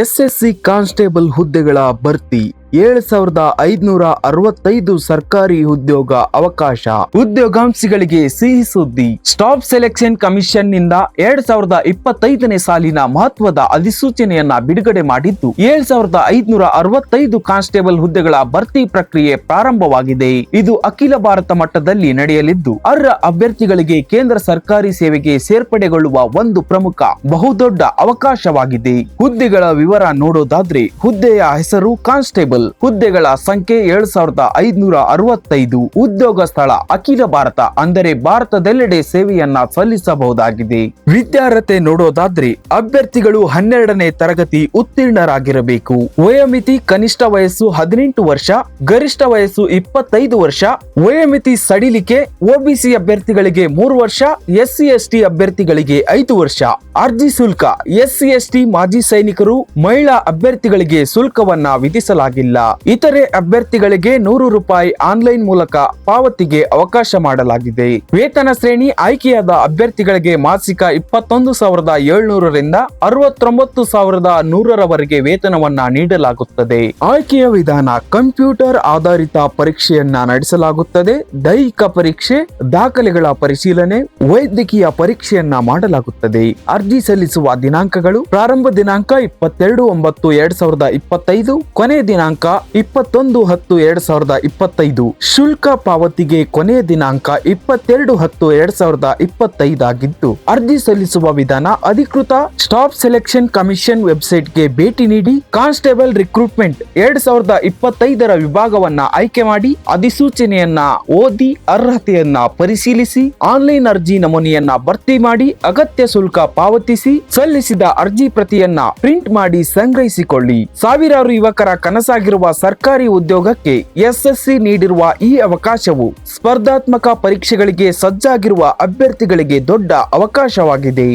SSC constable ಹುದ್ದೆಗಳ ಭರ್ತಿ. ಏಳು ಸಾವಿರದ ಐದುನೂರ ಅರವತ್ತೈದು ಸರ್ಕಾರಿ ಉದ್ಯೋಗ ಅವಕಾಶ. ಉದ್ಯೋಗಾಂಶಿಗಳಿಗೆ ಸಿಹಿ ಸುದ್ದಿ. ಸ್ಟಾಪ್ ಸೆಲೆಕ್ಷನ್ ಕಮಿಷನ್ನಿಂದ ಎರಡ್ ಸಾವಿರದ ಇಪ್ಪತ್ತೈದನೇ ಸಾಲಿನ ಮಹತ್ವದ ಅಧಿಸೂಚನೆಯನ್ನ ಬಿಡುಗಡೆ ಮಾಡಿದ್ದು, ಏಳು ಸಾವಿರದ ಐದುನೂರ ಅರವತ್ತೈದು ಕಾನ್ಸ್ಟೇಬಲ್ ಹುದ್ದೆಗಳ ಭರ್ತಿ ಪ್ರಕ್ರಿಯೆ ಪ್ರಾರಂಭವಾಗಿದೆ. ಇದು ಅಖಿಲ ಭಾರತ ಮಟ್ಟದಲ್ಲಿ ನಡೆಯಲಿದ್ದು, ಅರ್ಹ ಅಭ್ಯರ್ಥಿಗಳಿಗೆ ಕೇಂದ್ರ ಸರ್ಕಾರಿ ಸೇವೆಗೆ ಸೇರ್ಪಡೆಗೊಳ್ಳುವ ಒಂದು ಪ್ರಮುಖ, ಬಹುದೊಡ್ಡ ಅವಕಾಶವಾಗಿದೆ. ಹುದ್ದೆಗಳ ವಿವರ ನೋಡೋದಾದ್ರೆ, ಹುದ್ದೆಯ ಹೆಸರು ಕಾನ್ಸ್ಟೇಬಲ್. ಹುದ್ದೆಗಳ ಸಂಖ್ಯೆ ಏಳು ಸಾವಿರದ ಐದುನೂರ ಅರವತ್ತೈದು ಉದ್ಯೋಗ ಸ್ಥಳ ಅಖಿಲ ಭಾರತ ಅಂದರೆ ಭಾರತದೆಲ್ಲೆಡೆ ಸೇವೆಯನ್ನ ಸಲ್ಲಿಸಬಹುದಾಗಿದೆ. ವಿದ್ಯಾರ್ಹತೆ ನೋಡೋದಾದ್ರೆ ಅಭ್ಯರ್ಥಿಗಳು ಹನ್ನೆರಡನೇ ತರಗತಿ ಉತ್ತೀರ್ಣರಾಗಿರಬೇಕು. ವಯೋಮಿತಿ ಕನಿಷ್ಠ ವಯಸ್ಸು ಹದಿನೆಂಟು ವರ್ಷ, ಗರಿಷ್ಠ ವಯಸ್ಸು ಇಪ್ಪತ್ತೈದು ವರ್ಷ, ವಯೋಮಿತಿ ಸಡಿಲಿಕೆ ಒಬಿಸಿ ಅಭ್ಯರ್ಥಿಗಳಿಗೆ ಮೂರು ವರ್ಷ, ಎಸ್ಸಿ ಎಸ್ಟಿ ಅಭ್ಯರ್ಥಿಗಳಿಗೆ ಐದು ವರ್ಷ. ಅರ್ಜಿ ಶುಲ್ಕ ಎಸ್ಸಿ ಎಸ್ಟಿ ಮಾಜಿ ಸೈನಿಕರು ಮಹಿಳಾ ಅಭ್ಯರ್ಥಿಗಳಿಗೆ ಶುಲ್ಕವನ್ನ ವಿಧಿಸಲಾಗಿಲ್ಲ. ಇತರೆ ಅಭ್ಯರ್ಥಿಗಳಿಗೆ ನೂರು ರೂಪಾಯಿ ಆನ್ಲೈನ್ ಮೂಲಕ ಪಾವತಿಗೆ ಅವಕಾಶ ಮಾಡಲಾಗಿದೆ. ವೇತನ ಶ್ರೇಣಿ ಆಯ್ಕೆಯಾದ ಅಭ್ಯರ್ಥಿಗಳಿಗೆ ಮಾಸಿಕ ಇಪ್ಪತ್ತೊಂದು ಸಾವಿರದ ಏಳ್ನೂರರಿಂದ ಅರವತ್ತೊಂಬತ್ತು ಸಾವಿರದ ನೂರರವರೆಗೆ ವೇತನವನ್ನ ನೀಡಲಾಗುತ್ತದೆ. ಆಯ್ಕೆಯ ವಿಧಾನ ಕಂಪ್ಯೂಟರ್ ಆಧಾರಿತ ಪರೀಕ್ಷೆಯನ್ನ ನಡೆಸಲಾಗುತ್ತದೆ. ದೈಹಿಕ ಪರೀಕ್ಷೆ, ದಾಖಲೆಗಳ ಪರಿಶೀಲನೆ, ವೈದ್ಯಕೀಯ ಪರೀಕ್ಷೆಯನ್ನ ಮಾಡಲಾಗುತ್ತದೆ. ಅರ್ಜಿ ಸಲ್ಲಿಸುವ ದಿನಾಂಕಗಳು ಪ್ರಾರಂಭ ದಿನಾಂಕ ಇಪ್ಪತ್ತೆರಡು ಒಂಬತ್ತು ಎರಡ್ ಸಾವಿರದ ಇಪ್ಪತ್ತೈದು, ಕೊನೆ ದಿನಾಂಕ ಇಪ್ಪತ್ತೊಂದು ಹತ್ತು ಎರಡ್ ಸಾವಿರದ ಇಪ್ಪತ್ತೈದು. ಶುಲ್ಕ ಪಾವತಿಗೆ ಕೊನೆಯ ದಿನಾಂಕ ಇಪ್ಪತ್ತೆರಡು ಹತ್ತು ಎರಡ್ ಸಾವಿರದ ಇಪ್ಪತ್ತೈದಾಗಿದ್ದು, ಅರ್ಜಿ ಸಲ್ಲಿಸುವ ವಿಧಾನ ಅಧಿಕೃತ. ಸ್ಟಾಫ್ ಸೆಲೆಕ್ಷನ್ ಕಮಿಷನ್ ವೆಬ್ಸೈಟ್ಗೆ ಭೇಟಿ ನೀಡಿ, ಕಾನ್ಸ್ಟೇಬಲ್ ರಿಕ್ರೂಟ್ಮೆಂಟ್ ಎರಡ್ ಸಾವಿರದ ಇಪ್ಪತ್ತೈದರ ವಿಭಾಗವನ್ನ ಆಯ್ಕೆ ಮಾಡಿ, ಅಧಿಸೂಚನೆಯನ್ನ ಓದಿ, ಅರ್ಹತೆಯನ್ನ ಪರಿಶೀಲಿಸಿ, ಆನ್ಲೈನ್ ಅರ್ಜಿ ನಮೂನೆಯನ್ನ ಭರ್ತಿ ಮಾಡಿ, ಅಗತ್ಯ ಶುಲ್ಕ ಪಾವತಿಸಿ, ಸಲ್ಲಿಸಿದ ಅರ್ಜಿ ಪ್ರತಿಯನ್ನ ಪ್ರಿಂಟ್ ಮಾಡಿ ಸಂಗ್ರಹಿಸಿಕೊಳ್ಳಿ. ಸಾವಿರಾರು ಯುವಕರ ಕನಸಾಗಿರುವ ಸರ್ಕಾರಿ ಉದ್ಯೋಗಕ್ಕೆ ಎಸ್ಎಸ್ಸಿ ನೀಡಿರುವ ಈ ಅವಕಾಶವು ಸ್ಪರ್ಧಾತ್ಮಕ ಪರೀಕ್ಷೆಗಳಿಗೆ ಸಜ್ಜಾಗಿರುವ ಅಭ್ಯರ್ಥಿಗಳಿಗೆ ದೊಡ್ಡ ಅವಕಾಶವಾಗಿದೆ.